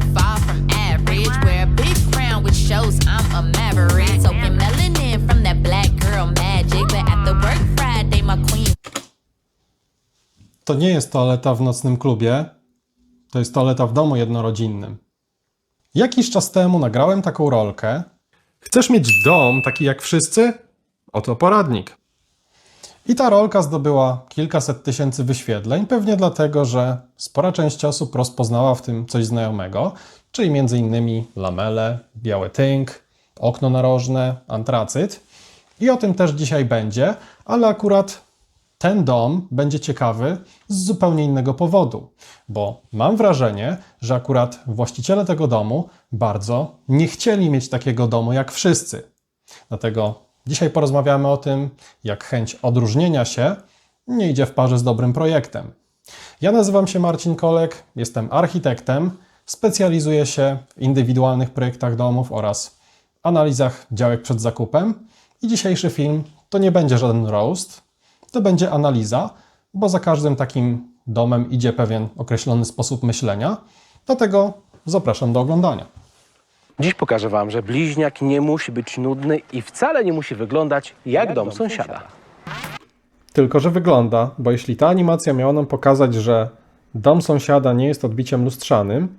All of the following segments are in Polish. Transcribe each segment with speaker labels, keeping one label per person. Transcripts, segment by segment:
Speaker 1: far from average. Wear a big crown which shows I'm a maverick. Soaking melanin from that black girl magic. But at the work Friday, my queen
Speaker 2: To nie jest toaleta w nocnym klubie, to jest toaleta w domu jednorodzinnym. Jakiś czas temu nagrałem taką rolkę. Chcesz mieć dom taki jak wszyscy? Oto poradnik. I ta rolka zdobyła kilkaset tysięcy wyświetleń, pewnie dlatego, że spora część osób rozpoznała w tym coś znajomego, czyli m.in. lamele, biały tynk, okno narożne, antracyt. I o tym też dzisiaj będzie, ale akurat ten dom będzie ciekawy z zupełnie innego powodu, bo mam wrażenie, że akurat właściciele tego domu bardzo nie chcieli mieć takiego domu jak wszyscy. Dlatego dzisiaj porozmawiamy o tym, jak chęć odróżnienia się nie idzie w parze z dobrym projektem. Ja nazywam się Marcin Kolek, jestem architektem, specjalizuję się w indywidualnych projektach domów oraz analizach działek przed zakupem. I dzisiejszy film to nie będzie żaden roast, to będzie analiza, bo za każdym takim domem idzie pewien określony sposób myślenia. Dlatego zapraszam do oglądania.
Speaker 3: Dziś pokażę Wam, że bliźniak nie musi być nudny i wcale nie musi wyglądać jak, dom, sąsiada.
Speaker 2: Tylko, że wygląda, bo jeśli ta animacja miała nam pokazać, że dom sąsiada nie jest odbiciem lustrzanym,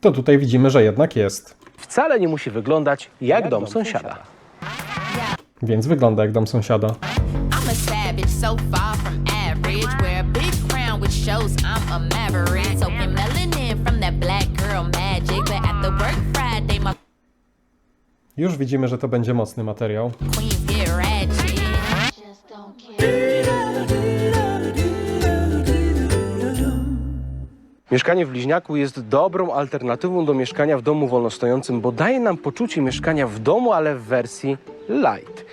Speaker 2: to tutaj widzimy, że jednak jest.
Speaker 3: Wcale nie musi wyglądać jak, dom, sąsiada.
Speaker 2: Więc wygląda jak dom sąsiada.
Speaker 1: I'm a savage, so far
Speaker 2: Już widzimy, że to będzie mocny materiał.
Speaker 3: Mieszkanie w bliźniaku jest dobrą alternatywą do mieszkania w domu wolnostojącym, bo daje nam poczucie mieszkania w domu, ale w wersji light.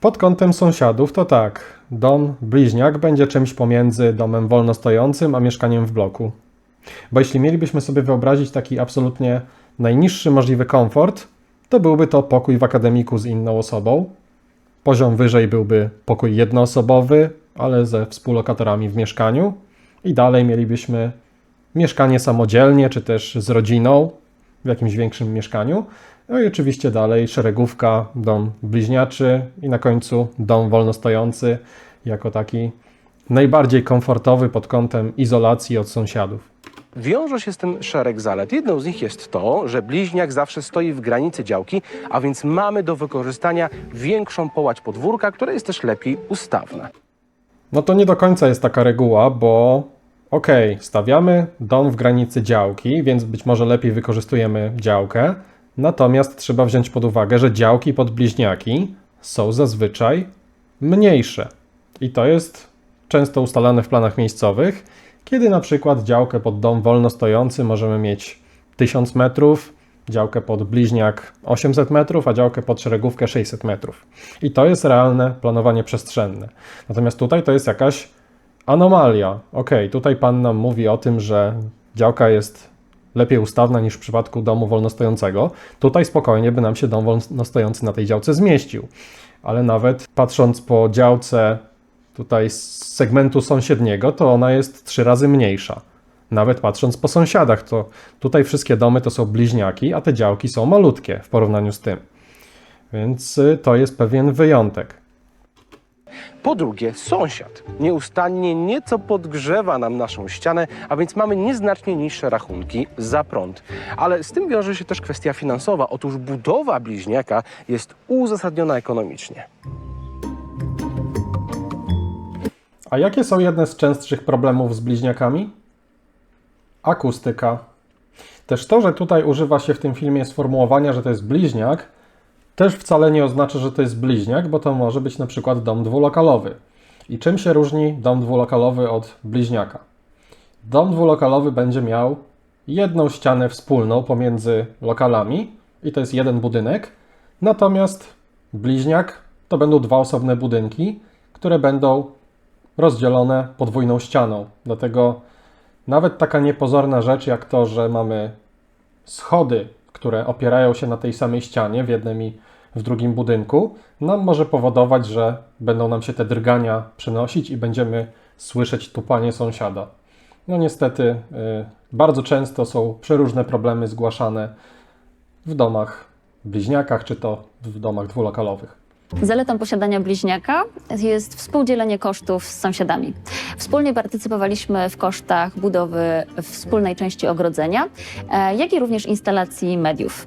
Speaker 2: Pod kątem sąsiadów to tak, dom bliźniak będzie czymś pomiędzy domem wolnostojącym a mieszkaniem w bloku. Bo jeśli mielibyśmy sobie wyobrazić taki absolutnie najniższy możliwy komfort, to byłby to pokój w akademiku z inną osobą. Poziom wyżej byłby pokój jednoosobowy, ale ze współlokatorami w mieszkaniu. I dalej mielibyśmy mieszkanie samodzielnie, czy też z rodziną w jakimś większym mieszkaniu. No i oczywiście dalej szeregówka, dom bliźniaczy i na końcu dom wolnostojący jako taki najbardziej komfortowy pod kątem izolacji od sąsiadów.
Speaker 3: Wiąże się z tym szereg zalet. Jedną z nich jest to, że bliźniak zawsze stoi w granicy działki, a więc mamy do wykorzystania większą połać podwórka, która jest też lepiej ustawna.
Speaker 2: No to nie do końca jest taka reguła, bo okej, stawiamy dom w granicy działki, więc być może lepiej wykorzystujemy działkę. Natomiast trzeba wziąć pod uwagę, że działki pod bliźniaki są zazwyczaj mniejsze. I to jest często ustalane w planach miejscowych, kiedy na przykład działkę pod dom wolno stojący możemy mieć 1000 metrów, działkę pod bliźniak 800 metrów, a działkę pod szeregówkę 600 metrów. I to jest realne planowanie przestrzenne. Natomiast tutaj to jest jakaś anomalia. Ok, tutaj pan nam mówi o tym, że działka jest lepiej ustawna niż w przypadku domu wolnostojącego. Tutaj spokojnie by nam się dom wolnostojący na tej działce zmieścił. Ale nawet patrząc po działce tutaj z segmentu sąsiedniego, to ona jest trzy razy mniejsza. Nawet patrząc po sąsiadach, to tutaj wszystkie domy to są bliźniaki, a te działki są malutkie w porównaniu z tym. Więc y, to jest pewien wyjątek.
Speaker 3: Po drugie, sąsiad nieustannie nieco podgrzewa nam naszą ścianę, a więc mamy nieznacznie niższe rachunki za prąd. Ale z tym wiąże się też kwestia finansowa. Otóż budowa bliźniaka jest uzasadniona ekonomicznie.
Speaker 2: A jakie są jedne z częstszych problemów z bliźniakami? Akustyka. Też to, że tutaj używa się w tym filmie sformułowania, że to jest bliźniak, też wcale nie oznacza, że to jest bliźniak, bo to może być na przykład dom dwulokalowy. I czym się różni dom dwulokalowy od bliźniaka? Dom dwulokalowy będzie miał jedną ścianę wspólną pomiędzy lokalami i to jest jeden budynek, natomiast bliźniak to będą dwa osobne budynki, które będą rozdzielone podwójną ścianą. Dlatego nawet taka niepozorna rzecz jak to, że mamy schody, które opierają się na tej samej ścianie w jednym i w drugim budynku, nam może powodować, że będą nam się te drgania przenosić i będziemy słyszeć tupanie sąsiada. No niestety y, Bardzo często są przeróżne problemy zgłaszane w domach bliźniakach, czy to w domach dwulokalowych.
Speaker 4: Zaletą posiadania bliźniaka jest współdzielenie kosztów z sąsiadami. Wspólnie partycypowaliśmy w kosztach budowy wspólnej części ogrodzenia, e, jak i również instalacji mediów.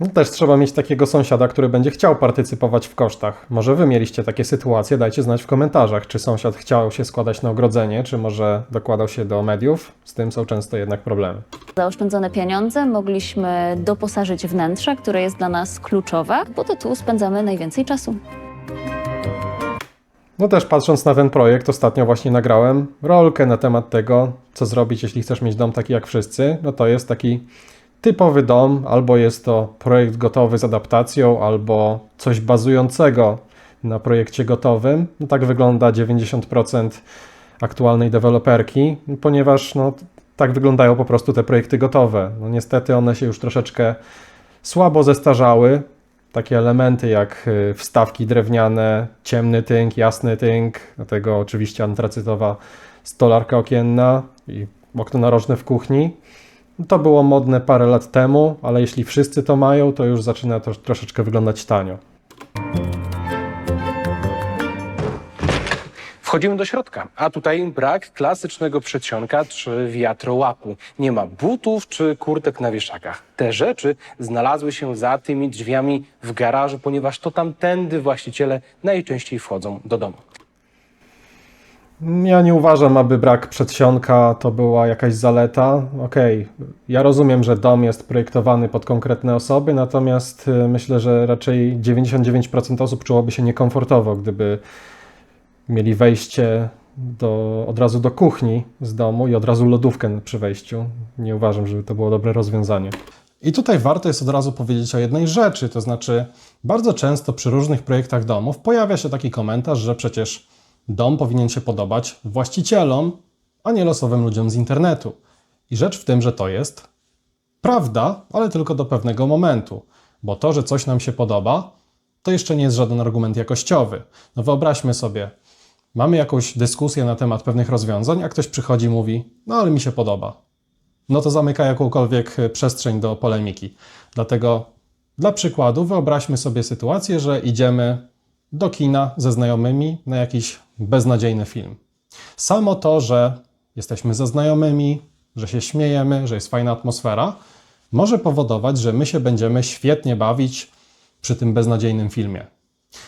Speaker 2: No też trzeba mieć takiego sąsiada, który będzie chciał partycypować w kosztach. Może wy mieliście takie sytuacje, dajcie znać w komentarzach, czy sąsiad chciał się składać na ogrodzenie, czy może dokładał się do mediów. Z tym są często jednak problemy.
Speaker 4: zaoszczędzone pieniądze mogliśmy doposażyć wnętrze, które jest dla nas kluczowe, bo to tu spędzamy najwięcej czasu.
Speaker 2: No też patrząc na ten projekt, ostatnio właśnie nagrałem rolkę na temat tego, co zrobić, jeśli chcesz mieć dom taki jak wszyscy. No to jest taki typowy dom, albo jest to projekt gotowy z adaptacją, albo coś bazującego na projekcie gotowym. No tak wygląda 90% aktualnej deweloperki, ponieważ no, tak wyglądają po prostu te projekty gotowe. No niestety one się już troszeczkę słabo zestarzały. Takie elementy jak y, wstawki drewniane, ciemny tynk, jasny tynk, do tego oczywiście antracytowa stolarka okienna i okno narożne w kuchni. To było modne parę lat temu, ale jeśli wszyscy to mają, to już zaczyna to troszeczkę wyglądać tanio.
Speaker 3: Wchodzimy do środka, a tutaj brak klasycznego przedsionka czy wiatrołapu. Nie ma butów czy kurtek na wieszakach. Te rzeczy znalazły się za tymi drzwiami w garażu, ponieważ to tamtędy właściciele najczęściej wchodzą do domu.
Speaker 2: Ja nie uważam, aby brak przedsionka to była jakaś zaleta. Okej, ja rozumiem, że dom jest projektowany pod konkretne osoby, natomiast y, myślę, że raczej 99% osób czułoby się niekomfortowo, gdyby mieli wejście do, od razu do kuchni z domu i od razu lodówkę przy wejściu. Nie uważam, żeby to było dobre rozwiązanie. I tutaj warto jest od razu powiedzieć o jednej rzeczy, to znaczy bardzo często przy różnych projektach domów pojawia się taki komentarz, że przecież dom powinien się podobać właścicielom, a nie losowym ludziom z internetu. I rzecz w tym, że to jest prawda, ale tylko do pewnego momentu, bo to, że coś nam się podoba, to jeszcze nie jest żaden argument jakościowy. No wyobraźmy sobie, mamy jakąś dyskusję na temat pewnych rozwiązań, a ktoś przychodzi i mówi, no ale mi się podoba. No to zamyka jakąkolwiek e, przestrzeń do polemiki. Dlatego dla przykładu wyobraźmy sobie sytuację, że idziemy do kina ze znajomymi na jakiś beznadziejny film. Samo to, że jesteśmy ze znajomymi, że się śmiejemy, że jest fajna atmosfera, może powodować, że my się będziemy świetnie bawić przy tym beznadziejnym filmie.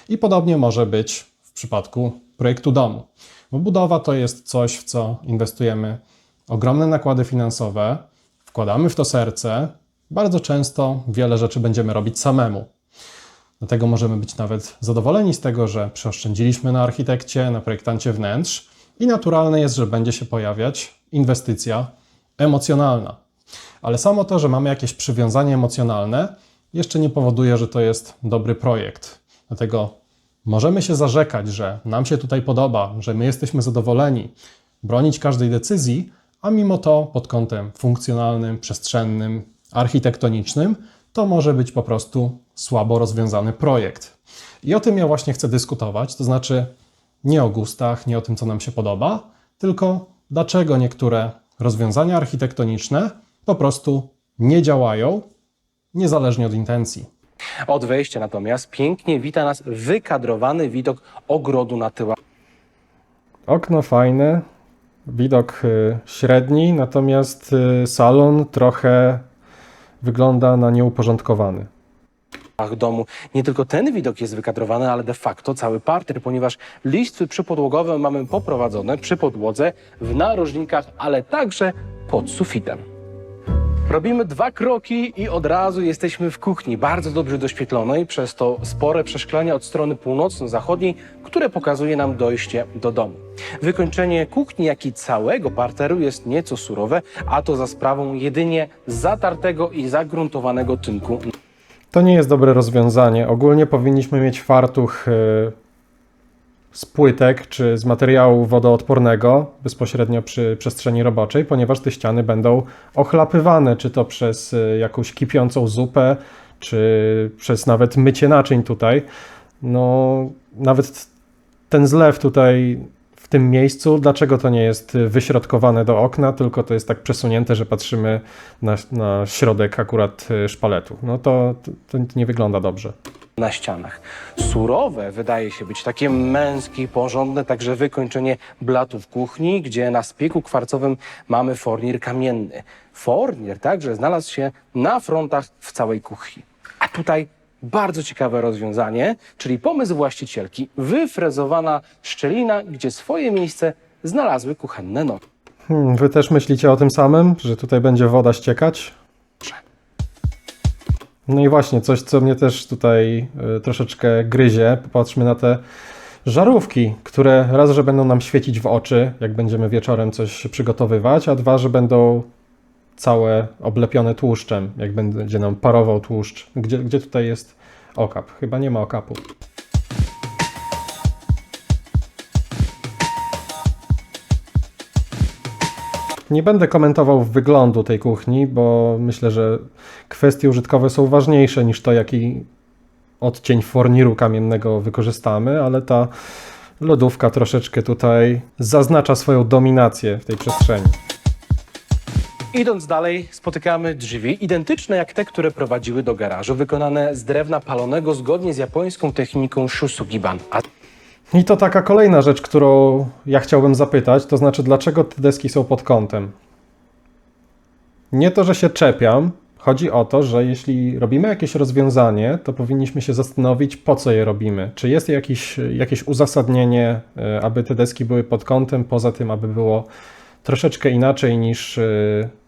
Speaker 2: I podobnie może być w przypadku projektu domu. Bo budowa to jest coś, w co inwestujemy ogromne nakłady finansowe, wkładamy w to serce. Bardzo często wiele rzeczy będziemy robić samemu. Dlatego możemy być nawet zadowoleni z tego, że przeoszczędziliśmy na architekcie, na projektancie wnętrz i naturalne jest, że będzie się pojawiać inwestycja emocjonalna. Ale samo to, że mamy jakieś przywiązanie emocjonalne, jeszcze nie powoduje, że to jest dobry projekt. Dlatego możemy się zarzekać, że nam się tutaj podoba, że my jesteśmy zadowoleni, bronić każdej decyzji, a mimo to pod kątem funkcjonalnym, przestrzennym, architektonicznym, to może być po prostu słabo rozwiązany projekt. I o tym ja właśnie chcę dyskutować, to znaczy nie o gustach, nie o tym, co nam się podoba, tylko dlaczego niektóre rozwiązania architektoniczne po prostu nie działają, niezależnie od intencji.
Speaker 3: Od wejścia natomiast pięknie wita nas wykadrowany widok ogrodu na tyłach.
Speaker 2: Okno fajne, widok y, średni, natomiast y, salon trochę wygląda na nieuporządkowany.
Speaker 3: Domu. Nie tylko ten widok jest wykadrowany, ale de facto cały parter, ponieważ listwy przypodłogowe mamy poprowadzone przy podłodze, w narożnikach, ale także pod sufitem. Robimy dwa kroki i od razu jesteśmy w kuchni, bardzo dobrze doświetlonej, przez to spore przeszklenia od strony północno-zachodniej, które pokazuje nam dojście do domu. Wykończenie kuchni, jak i całego parteru jest nieco surowe, a to za sprawą jedynie zatartego i zagruntowanego tynku
Speaker 2: To nie jest dobre rozwiązanie. Ogólnie powinniśmy mieć fartuch y, z płytek czy z materiału wodoodpornego bezpośrednio przy przestrzeni roboczej, ponieważ te ściany będą ochlapywane, czy to przez y, jakąś kipiącą zupę, czy przez nawet mycie naczyń tutaj. No, nawet ten zlew tutaj tym miejscu, dlaczego to nie jest wyśrodkowane do okna, tylko to jest tak przesunięte, że patrzymy na, na środek akurat y, szpaletu. No to, to, nie wygląda dobrze.
Speaker 3: na ścianach. Surowe wydaje się być takie męskie i porządne, także wykończenie blatów kuchni, gdzie na spieku kwarcowym mamy fornir kamienny. Fornir także znalazł się na frontach w całej kuchni. A tutaj bardzo ciekawe rozwiązanie, czyli pomysł właścicielki, wyfrezowana szczelina, gdzie swoje miejsce znalazły kuchenne nogi.
Speaker 2: Hmm, wy też myślicie o tym samym, że tutaj będzie woda ściekać? No i właśnie, coś, co mnie też tutaj y, troszeczkę gryzie. Popatrzmy na te żarówki, które raz, że będą nam świecić w oczy, jak będziemy wieczorem coś przygotowywać, a dwa, że będą całe oblepione tłuszczem, jak będzie nam parował tłuszcz. Gdzie, gdzie tutaj jest okap? Chyba nie ma okapu. Nie będę komentował wyglądu tej kuchni, bo myślę, że kwestie użytkowe są ważniejsze niż to, jaki odcień forniru kamiennego wykorzystamy, ale ta lodówka troszeczkę tutaj zaznacza swoją dominację w tej przestrzeni.
Speaker 3: Idąc dalej, spotykamy drzwi identyczne jak te, które prowadziły do garażu, wykonane z drewna palonego zgodnie z japońską techniką shusugiban. A
Speaker 2: I to taka kolejna rzecz, którą ja chciałbym zapytać, to znaczy dlaczego te deski są pod kątem? Nie to, że się czepiam, chodzi o to, że jeśli robimy jakieś rozwiązanie, to powinniśmy się zastanowić, po co je robimy. Czy jest jakiś, jakieś uzasadnienie, e, aby te deski były pod kątem, poza tym, aby było troszeczkę inaczej niż e,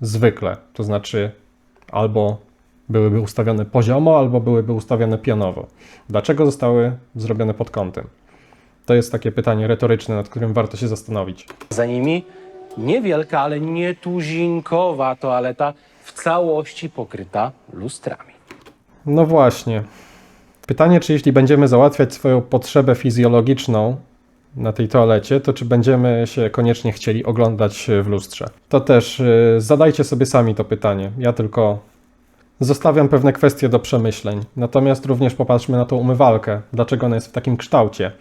Speaker 2: zwykle. To znaczy, albo byłyby ustawione poziomo, albo byłyby ustawione pionowo. Dlaczego zostały zrobione pod kątem? To jest takie pytanie retoryczne, nad którym warto się zastanowić.
Speaker 3: za nimi niewielka, ale nietuzinkowa toaleta w całości pokryta lustrami.
Speaker 2: No właśnie. Pytanie, czy jeśli będziemy załatwiać swoją potrzebę fizjologiczną na tej toalecie, to czy będziemy się koniecznie chcieli oglądać w lustrze? To też y, zadajcie sobie sami to pytanie. Ja tylko zostawiam pewne kwestie do przemyśleń. Natomiast również popatrzmy na tą umywalkę. Dlaczego ona jest w takim kształcie?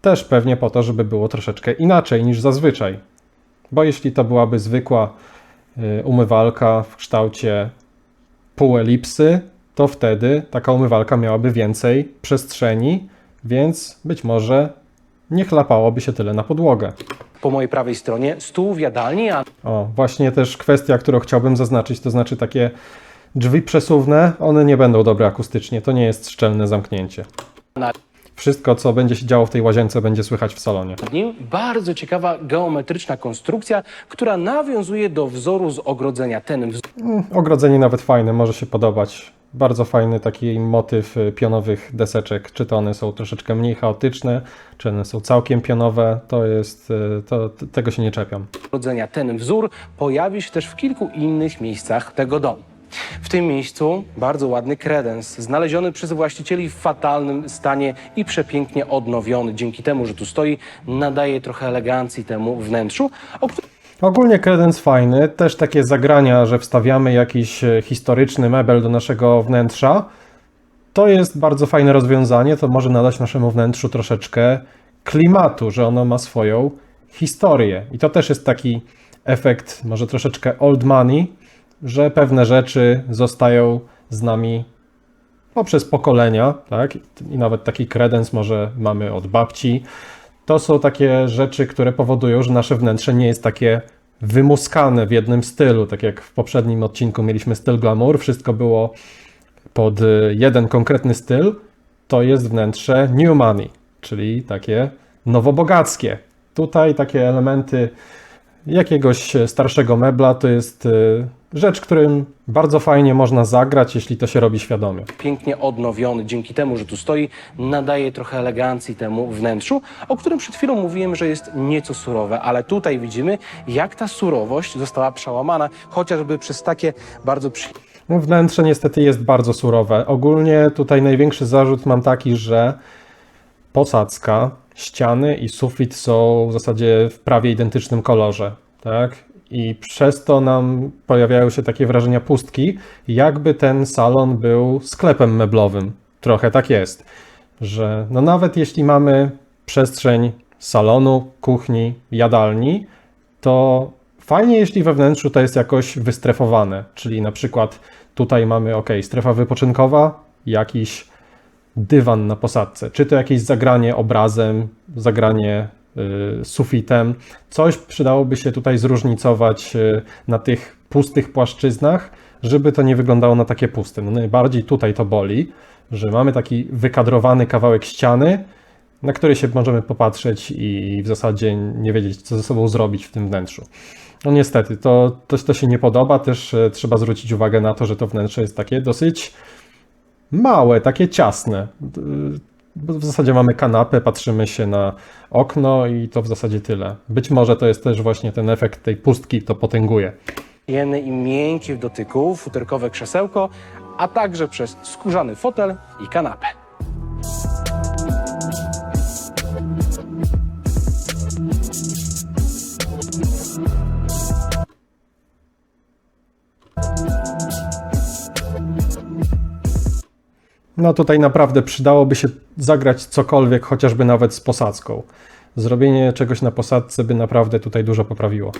Speaker 2: Też pewnie po to, żeby było troszeczkę inaczej niż zazwyczaj. Bo jeśli to byłaby zwykła y, umywalka w kształcie półelipsy, to wtedy taka umywalka miałaby więcej przestrzeni, więc być może nie chlapałoby się tyle na podłogę.
Speaker 3: Po mojej prawej stronie stół w jadalni, a
Speaker 2: O, właśnie też kwestia, którą chciałbym zaznaczyć, to znaczy takie drzwi przesuwne, one nie będą dobre akustycznie, to nie jest szczelne zamknięcie.
Speaker 3: Na-
Speaker 2: Wszystko, co będzie się działo w tej łazience, będzie słychać w salonie.
Speaker 3: nad nim bardzo ciekawa geometryczna konstrukcja, która nawiązuje do wzoru z ogrodzenia. Ten wzór
Speaker 2: Ogrodzenie nawet fajne, może się podobać. Bardzo fajny taki motyw y, pionowych deseczek. Czy to one są troszeczkę mniej chaotyczne, czy one są całkiem pionowe, to jest, y, to, t- tego się nie czepiam.
Speaker 3: ogrodzenia. Ten wzór pojawi się też w kilku innych miejscach tego domu. W tym miejscu bardzo ładny kredens, znaleziony przez właścicieli w fatalnym stanie i przepięknie odnowiony. Dzięki temu, że tu stoi, nadaje trochę elegancji temu wnętrzu,
Speaker 2: Ogólnie kredens fajny, też takie zagrania, że wstawiamy jakiś e, historyczny mebel do naszego wnętrza. To jest bardzo fajne rozwiązanie, to może nadać naszemu wnętrzu troszeczkę klimatu, że ono ma swoją historię. I to też jest taki efekt, może troszeczkę old money, że pewne rzeczy zostają z nami poprzez pokolenia, tak? I nawet taki kredens może mamy od babci. To są takie rzeczy, które powodują, że nasze wnętrze nie jest takie wymuskane w jednym stylu, tak jak w poprzednim odcinku mieliśmy styl glamour, wszystko było pod y, jeden konkretny styl, to jest wnętrze new money, czyli takie nowobogackie. Tutaj takie elementy jakiegoś starszego mebla to jest y, rzecz, którym bardzo fajnie można zagrać, jeśli to się robi świadomie.
Speaker 3: pięknie odnowiony, dzięki temu, że tu stoi, nadaje trochę elegancji temu wnętrzu, o którym przed chwilą mówiłem, że jest nieco surowe, ale tutaj widzimy, jak ta surowość została przełamana, chociażby przez takie bardzo przyjemne
Speaker 2: No, Wnętrze niestety jest bardzo surowe. Ogólnie tutaj największy zarzut mam taki, że posadzka, ściany i sufit są w zasadzie w prawie identycznym kolorze, tak? I przez to nam pojawiają się takie wrażenia pustki, jakby ten salon był sklepem meblowym. Trochę tak jest, że no nawet jeśli mamy przestrzeń salonu, kuchni, jadalni, to fajnie, jeśli we wnętrzu to jest jakoś wystrefowane, czyli na przykład tutaj mamy, ok, strefa wypoczynkowa, jakiś dywan na posadce, czy to jakieś zagranie obrazem, zagranie sufitem. Coś przydałoby się tutaj zróżnicować y, na tych pustych płaszczyznach, żeby to nie wyglądało na takie puste. No najbardziej tutaj to boli, że mamy taki wykadrowany kawałek ściany, na który się możemy popatrzeć i w zasadzie nie wiedzieć, co ze sobą zrobić w tym wnętrzu. No niestety, to, to, to się nie podoba. Też e, trzeba zwrócić uwagę na to, że to wnętrze jest takie dosyć małe, takie ciasne. W zasadzie mamy kanapę, patrzymy się na okno i to w zasadzie tyle. Być może to jest też właśnie ten efekt tej pustki, to potęguje.
Speaker 3: Jeny i miękki w dotyku, futerkowe krzesełko, a także przez skórzany fotel i kanapę.
Speaker 2: No tutaj naprawdę przydałoby się zagrać cokolwiek, chociażby nawet z posadzką. Zrobienie czegoś na posadce by naprawdę tutaj dużo poprawiło.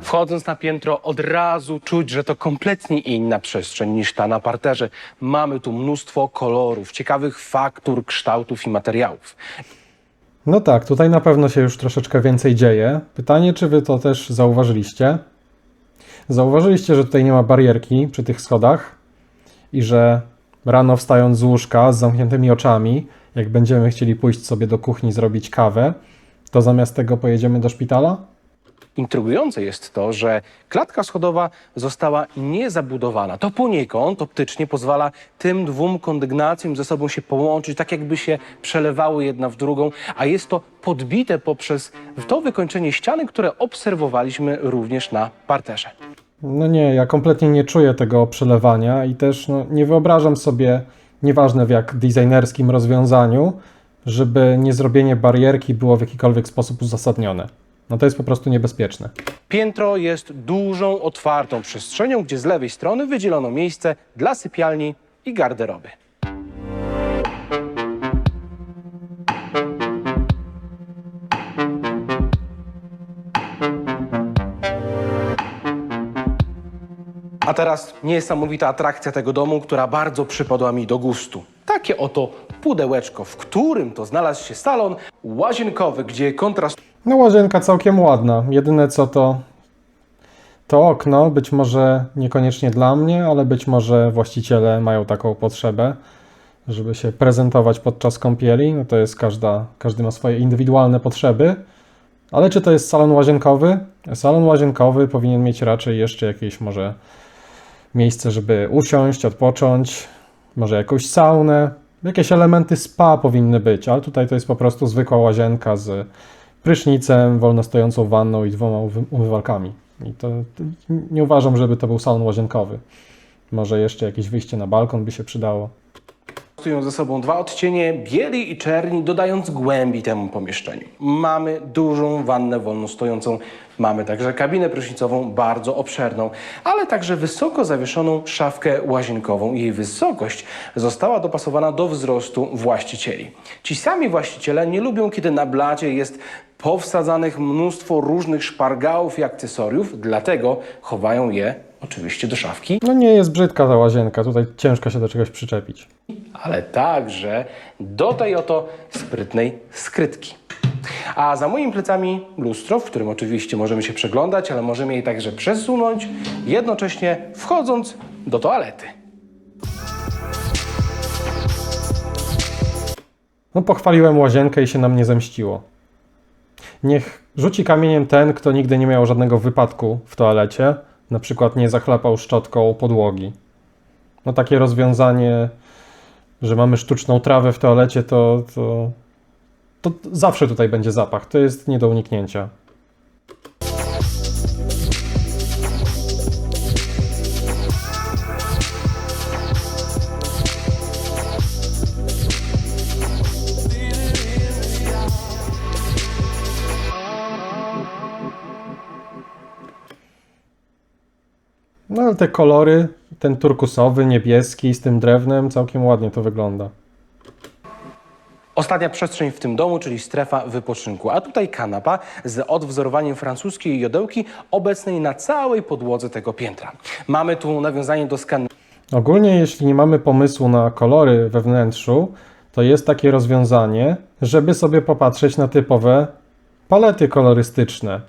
Speaker 3: Wchodząc na piętro, od razu czuć, że to kompletnie inna przestrzeń niż ta na parterze. Mamy tu mnóstwo kolorów, ciekawych faktur, kształtów i materiałów.
Speaker 2: No tak, tutaj na pewno się już troszeczkę więcej dzieje. Pytanie, czy wy to też zauważyliście? Zauważyliście, że tutaj nie ma barierki przy tych schodach i że rano wstając z łóżka z zamkniętymi oczami, jak będziemy chcieli pójść sobie do kuchni zrobić kawę, to zamiast tego pojedziemy do szpitala?
Speaker 3: Intrygujące jest to, że klatka schodowa została niezabudowana. To poniekąd optycznie pozwala tym dwóm kondygnacjom ze sobą się połączyć, tak jakby się przelewały jedna w drugą, a jest to podbite poprzez to wykończenie ściany, które obserwowaliśmy również na parterze.
Speaker 2: No nie, ja kompletnie nie czuję tego przelewania i też no, nie wyobrażam sobie, nieważne w jak designerskim rozwiązaniu, żeby niezrobienie barierki było w jakikolwiek sposób uzasadnione. No to jest po prostu niebezpieczne.
Speaker 3: Piętro jest dużą, otwartą przestrzenią, gdzie z lewej strony wydzielono miejsce dla sypialni i garderoby. A teraz niesamowita atrakcja tego domu, która bardzo przypadła mi do gustu. Takie oto pudełeczko, w którym to znalazł się salon łazienkowy, gdzie kontrast
Speaker 2: No łazienka całkiem ładna. Jedyne co to to okno, być może niekoniecznie dla mnie, ale być może właściciele mają taką potrzebę, żeby się prezentować podczas kąpieli. No to jest każda, każdy ma swoje indywidualne potrzeby. Ale czy to jest salon łazienkowy? Salon łazienkowy powinien mieć raczej jeszcze jakieś może miejsce, żeby usiąść, odpocząć, może jakąś saunę. Jakieś elementy spa powinny być, ale tutaj to jest po prostu zwykła łazienka z prysznicem, wolno stojącą wanną i dwoma umywalkami. I to, to nie uważam, żeby to był salon łazienkowy. Może jeszcze jakieś wyjście na balkon by się przydało.
Speaker 3: Stoją ze sobą dwa odcienie bieli i czerni, dodając głębi temu pomieszczeniu. Mamy dużą wannę wolno stojącą, mamy także kabinę prysznicową bardzo obszerną, ale także wysoko zawieszoną szafkę łazienkową. Jej wysokość została dopasowana do wzrostu właścicieli. Ci sami właściciele nie lubią, kiedy na blacie jest powsadzanych mnóstwo różnych szpargałów i akcesoriów, dlatego chowają je oczywiście do szafki
Speaker 2: No nie jest brzydka ta łazienka, tutaj ciężko się do czegoś przyczepić.
Speaker 3: ale także do tej oto sprytnej skrytki. A za moimi plecami lustro, w którym oczywiście możemy się przeglądać, ale możemy je także przesunąć, jednocześnie wchodząc do toalety.
Speaker 2: No pochwaliłem łazienkę i się nam nie zemściło. Niech rzuci kamieniem ten, kto nigdy nie miał żadnego wypadku w toalecie, na przykład nie zachlapał szczotką podłogi. No takie rozwiązanie, że mamy sztuczną trawę w toalecie, to, to, to zawsze tutaj będzie zapach. To jest nie do uniknięcia. No ale te kolory ten turkusowy, niebieski z tym drewnem, całkiem ładnie to wygląda.
Speaker 3: Ostatnia przestrzeń w tym domu, czyli strefa wypoczynku. A tutaj kanapa z odwzorowaniem francuskiej jodełki obecnej na całej podłodze tego piętra. Mamy tu nawiązanie do skan
Speaker 2: Ogólnie, jeśli nie mamy pomysłu na kolory we wnętrzu, to jest takie rozwiązanie, żeby sobie popatrzeć na typowe palety kolorystyczne.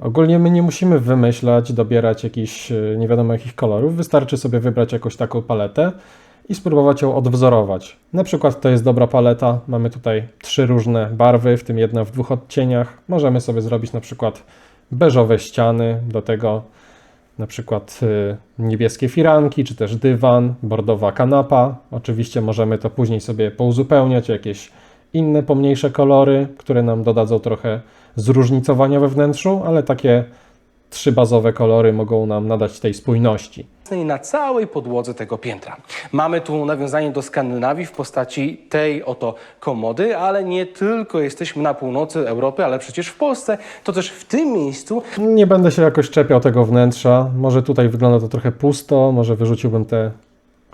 Speaker 2: Ogólnie my nie musimy wymyślać, dobierać jakichś e, nie wiadomo jakich kolorów, wystarczy sobie wybrać jakąś taką paletę i spróbować ją odwzorować. Na przykład to jest dobra paleta, mamy tutaj trzy różne barwy, w tym jedna w dwóch odcieniach. Możemy sobie zrobić na przykład beżowe ściany, do tego na przykład y, niebieskie firanki, czy też dywan, bordowa kanapa. Oczywiście możemy to później sobie pouzupełniać jakieś inne, pomniejsze kolory, które nam dodadzą trochę zróżnicowania we wnętrzu, ale takie trzy bazowe kolory mogą nam nadać tej spójności.
Speaker 3: na całej podłodze tego piętra. Mamy tu nawiązanie do Skandynawii w postaci tej oto komody, ale nie tylko jesteśmy na północy Europy, ale przecież w Polsce, to też w tym miejscu
Speaker 2: Nie będę się jakoś czepiał tego wnętrza. Może tutaj wygląda to trochę pusto, może wyrzuciłbym te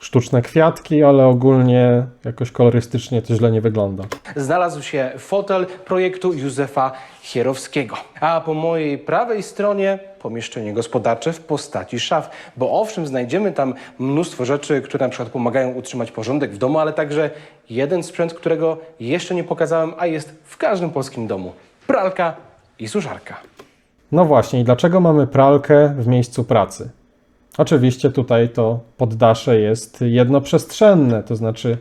Speaker 2: sztuczne kwiatki, ale ogólnie jakoś kolorystycznie to źle nie wygląda.
Speaker 3: znalazł się fotel projektu Józefa Hierowskiego. A po mojej prawej stronie pomieszczenie gospodarcze w postaci szaf, bo owszem, znajdziemy tam mnóstwo rzeczy, które na przykład pomagają utrzymać porządek w domu, ale także jeden sprzęt, którego jeszcze nie pokazałem, a jest w każdym polskim domu. Pralka i suszarka.
Speaker 2: No właśnie, i dlaczego mamy pralkę w miejscu pracy? Oczywiście tutaj to poddasze jest jednoprzestrzenne, to znaczy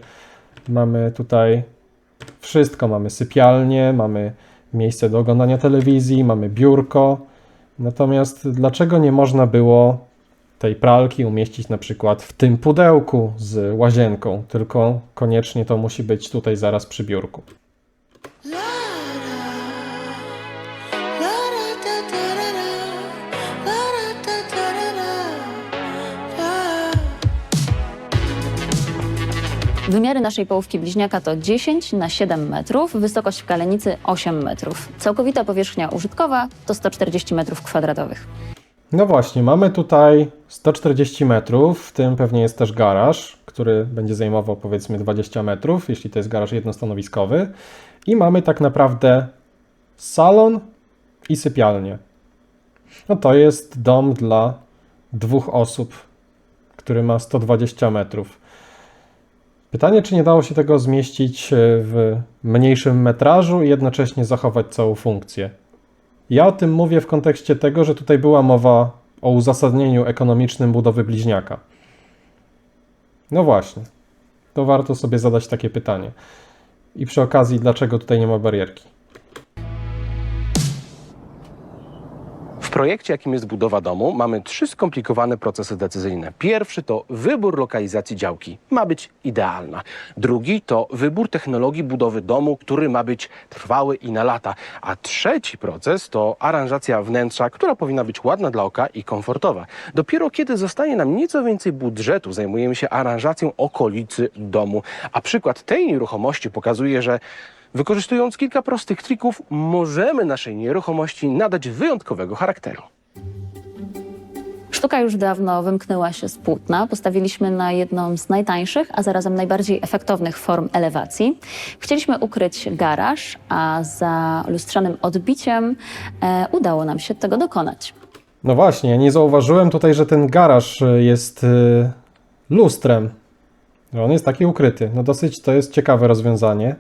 Speaker 2: mamy tutaj wszystko. Mamy sypialnię, mamy miejsce do oglądania telewizji, mamy biurko. Natomiast dlaczego nie można było tej pralki umieścić na przykład w tym pudełku z łazienką, tylko koniecznie to musi być tutaj zaraz przy biurku?
Speaker 4: Wymiary naszej połówki bliźniaka to 10 na 7 metrów, wysokość w kalenicy 8 metrów. Całkowita powierzchnia użytkowa to 140 metrów kwadratowych.
Speaker 2: No właśnie, mamy tutaj 140 metrów, w tym pewnie jest też garaż, który będzie zajmował powiedzmy 20 metrów, jeśli to jest garaż jednostanowiskowy. I mamy tak naprawdę salon i sypialnię. No to jest dom dla dwóch osób, który ma 120 metrów. Pytanie, czy nie dało się tego zmieścić e, w mniejszym metrażu i jednocześnie zachować całą funkcję. Ja o tym mówię w kontekście tego, że tutaj była mowa o uzasadnieniu ekonomicznym budowy bliźniaka. No właśnie, to warto sobie zadać takie pytanie. I przy okazji, dlaczego tutaj nie ma barierki?
Speaker 3: Projekcie, jakim jest budowa domu, mamy trzy skomplikowane procesy decyzyjne. Pierwszy to wybór lokalizacji działki. Ma być idealna. Drugi to wybór technologii budowy domu, który ma być trwały i na lata. A trzeci proces to aranżacja wnętrza, która powinna być ładna dla oka i komfortowa. Dopiero kiedy zostanie nam nieco więcej budżetu, zajmujemy się aranżacją okolicy domu. A przykład tej nieruchomości pokazuje, że Wykorzystując kilka prostych trików, możemy naszej nieruchomości nadać wyjątkowego charakteru.
Speaker 4: Sztuka już dawno wymknęła się z płótna. Postawiliśmy na jedną z najtańszych, a zarazem najbardziej efektownych form elewacji. Chcieliśmy ukryć garaż, a za lustrzanym odbiciem e, udało nam się tego dokonać.
Speaker 2: No właśnie, nie zauważyłem tutaj, że ten garaż y, jest y, lustrem. On jest taki ukryty. No dosyć to jest ciekawe rozwiązanie.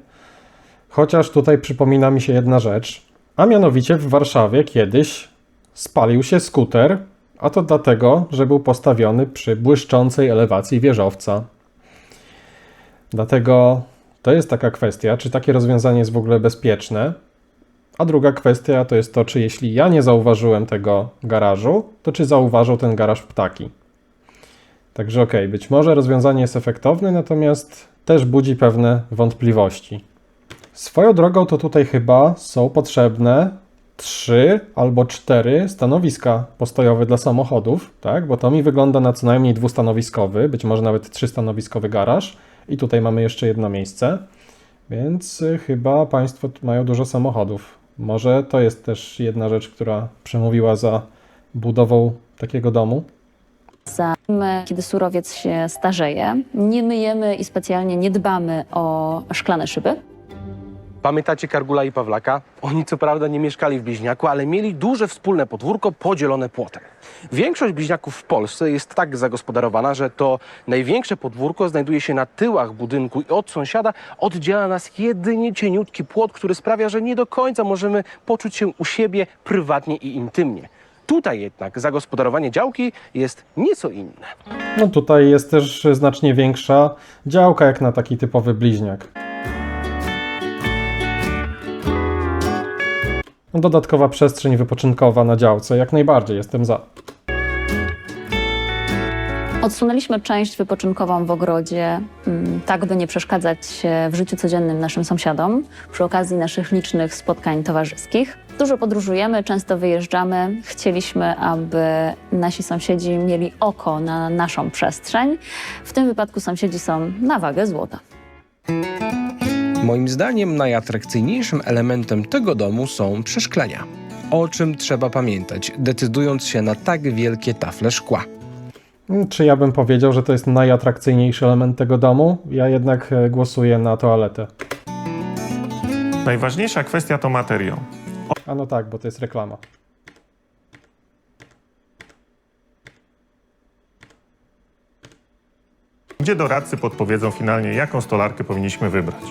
Speaker 2: Chociaż tutaj przypomina mi się jedna rzecz. A mianowicie w Warszawie kiedyś spalił się skuter, a to dlatego, że był postawiony przy błyszczącej elewacji wieżowca. Dlatego to jest taka kwestia, czy takie rozwiązanie jest w ogóle bezpieczne. A druga kwestia to jest to, czy jeśli ja nie zauważyłem tego garażu, to czy zauważył ten garaż ptaki. Także okej, być może rozwiązanie jest efektowne, natomiast też budzi pewne wątpliwości. Swoją drogą to tutaj chyba są potrzebne trzy albo cztery stanowiska postojowe dla samochodów, tak? Bo to mi wygląda na co najmniej dwustanowiskowy, być może nawet trzystanowiskowy garaż. I tutaj mamy jeszcze jedno miejsce, więc y, chyba Państwo mają dużo samochodów. Może to jest też jedna rzecz, która przemówiła za budową takiego domu.
Speaker 4: My, kiedy surowiec się starzeje, nie myjemy i specjalnie nie dbamy o szklane szyby.
Speaker 3: Pamiętacie Kargula i Pawlaka? Oni co prawda nie mieszkali w bliźniaku, ale mieli duże wspólne podwórko podzielone płotem. Większość bliźniaków w Polsce jest tak zagospodarowana, że to największe podwórko znajduje się na tyłach budynku i od sąsiada oddziela nas jedynie cieniutki płot, który sprawia, że nie do końca możemy poczuć się u siebie prywatnie i intymnie. Tutaj jednak zagospodarowanie działki jest nieco inne.
Speaker 2: No tutaj jest też znacznie większa działka jak na taki typowy bliźniak. Dodatkowa przestrzeń wypoczynkowa na działce, jak najbardziej jestem za.
Speaker 4: Odsunęliśmy część wypoczynkową w ogrodzie, mm, tak by nie przeszkadzać e, w życiu codziennym naszym sąsiadom przy okazji naszych licznych spotkań towarzyskich. Dużo podróżujemy, często wyjeżdżamy. Chcieliśmy, aby nasi sąsiedzi mieli oko na naszą przestrzeń. W tym wypadku sąsiedzi są na wagę złota.
Speaker 3: Moim zdaniem najatrakcyjniejszym elementem tego domu są przeszklenia. O czym trzeba pamiętać, decydując się na tak wielkie tafle szkła.
Speaker 2: Czy ja bym powiedział, że to jest najatrakcyjniejszy element tego domu? Ja jednak e, głosuję na toaletę.
Speaker 5: Najważniejsza kwestia to materiał.
Speaker 2: A no tak, bo to jest reklama.
Speaker 5: Gdzie doradcy podpowiedzą finalnie, jaką stolarkę powinniśmy wybrać.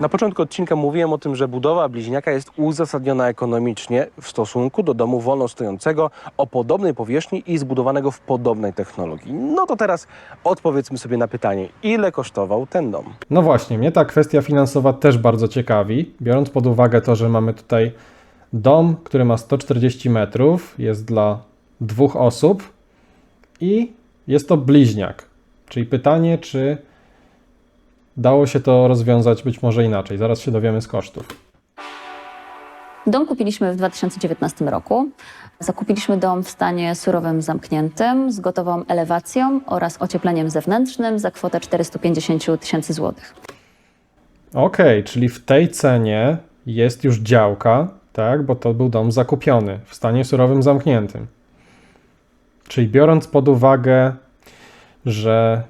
Speaker 3: Na początku odcinka mówiłem o tym, że budowa bliźniaka jest uzasadniona ekonomicznie w stosunku do domu wolno stojącego o podobnej powierzchni i zbudowanego w podobnej technologii. No to teraz odpowiedzmy sobie na pytanie, ile kosztował ten dom?
Speaker 2: No właśnie, mnie ta kwestia finansowa też bardzo ciekawi, biorąc pod uwagę to, że mamy tutaj dom, który ma 140 metrów, jest dla dwóch osób i jest to bliźniak. Czyli pytanie, czy dało się to rozwiązać być może inaczej. Zaraz się dowiemy z kosztów.
Speaker 4: Dom kupiliśmy w 2019 roku. Zakupiliśmy dom w stanie surowym zamkniętym, z gotową elewacją oraz ociepleniem zewnętrznym za kwotę 450 000 tysięcy złotych.
Speaker 2: Okej, czyli w tej cenie jest już działka, tak, bo to był dom zakupiony w stanie surowym zamkniętym. Czyli biorąc pod uwagę, że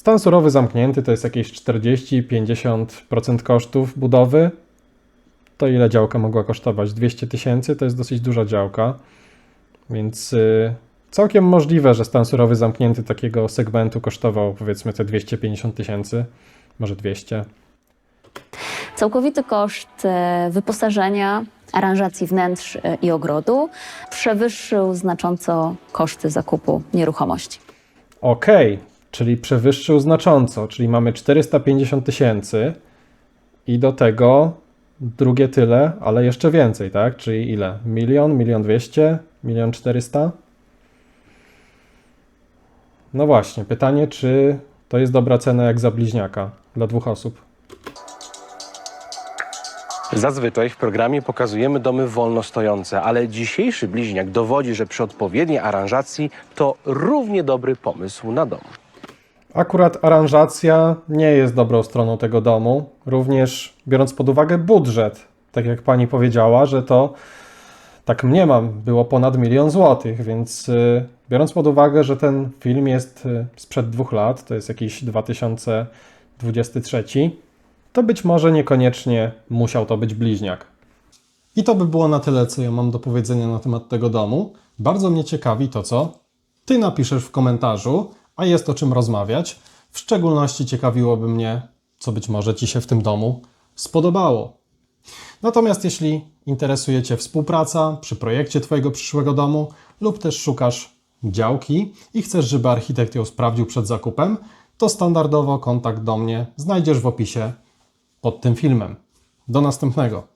Speaker 2: stan surowy zamknięty to jest jakieś 40-50% kosztów budowy, to ile działka mogła kosztować? 200 tysięcy to jest dosyć duża działka, więc y, całkiem możliwe, że stan surowy zamknięty takiego segmentu kosztował powiedzmy te 250 tysięcy, może 200.
Speaker 4: Całkowity koszt e, wyposażenia, aranżacji wnętrz e, i ogrodu przewyższył znacząco koszty zakupu nieruchomości.
Speaker 2: Okej, czyli przewyższył znacząco, czyli mamy 450 tysięcy i do tego drugie tyle, ale jeszcze więcej, tak? Czyli ile? Milion, milion dwieście, milion czterysta? No właśnie, pytanie, czy to jest dobra cena jak za bliźniaka dla dwóch osób?
Speaker 3: Zazwyczaj w programie pokazujemy domy wolno stojące, ale dzisiejszy bliźniak dowodzi, że przy odpowiedniej aranżacji to równie dobry pomysł na dom.
Speaker 2: Akurat aranżacja nie jest dobrą stroną tego domu, również biorąc pod uwagę budżet. Tak jak pani powiedziała, że to tak mniemam, było ponad milion złotych, więc y, biorąc pod uwagę, że ten film jest y, sprzed dwóch lat, to jest jakiś 2023, to być może niekoniecznie musiał to być bliźniak. I to by było na tyle, co ja mam do powiedzenia na temat tego domu. Bardzo mnie ciekawi to, co ty napiszesz w komentarzu, a jest o czym rozmawiać. W szczególności ciekawiłoby mnie, co być może ci się w tym domu spodobało. Natomiast jeśli interesuje Cię współpraca przy projekcie Twojego przyszłego domu lub też szukasz działki i chcesz, żeby architekt ją sprawdził przed zakupem, to standardowo kontakt do mnie znajdziesz w opisie pod tym filmem. Do następnego.